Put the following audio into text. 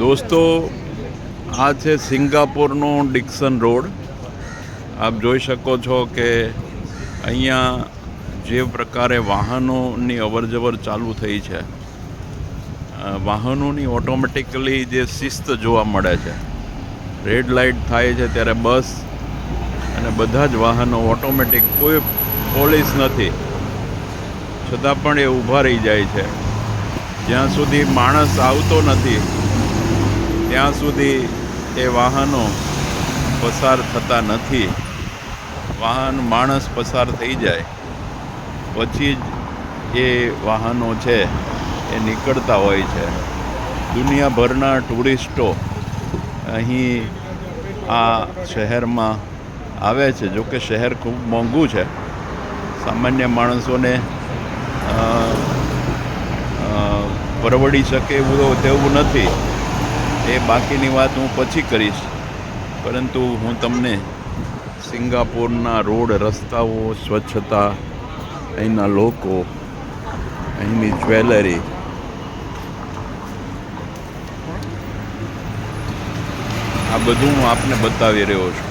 દોસ્તો, આ છે સિંગાપોરનો ડિક્સન રોડ. આપ જોઈ શકો છો કે અહીંયા જે પ્રકારે વાહનોની અવરજવર ચાલુ થઈ છે વાહનોની ઓટોમેટિકલી જે શિસ્ત જોવા મળે છે. રેડ લાઇટ થાય છે ત્યારે બસ અને બધા જ વાહનો ઓટોમેટિક કોઈ પોલીસ નથી. છતાં પણ એ ઊભા રહી જાય છે. જ્યાં સુધી માણસ આવતો નથી ત્યાં સુધી એ વાહનો પસાર થતા નથી. વાહન માણસ પસાર થઈ જાય. પછી જ એ વાહનો છે એ નીકળતા હોય છે. દુનિયાભરના ટુરિસ્ટો અહીં આ શહેરમાં આવે છે. જો કે શહેર ખૂબ મોંઘું છે. સામાન્ય માણસોને પરવડી શકે એવું તેવું નથી. એ બાકીની વાત હું પછી કરીશ. પરંતુ હું તમને સિંગાપોરના રોડ રસ્તાઓ, સ્વચ્છતા, અહીંના લોકો, અહીંની જ્વેલરી. આ બધું હું આપને બતાવી રહ્યો છું.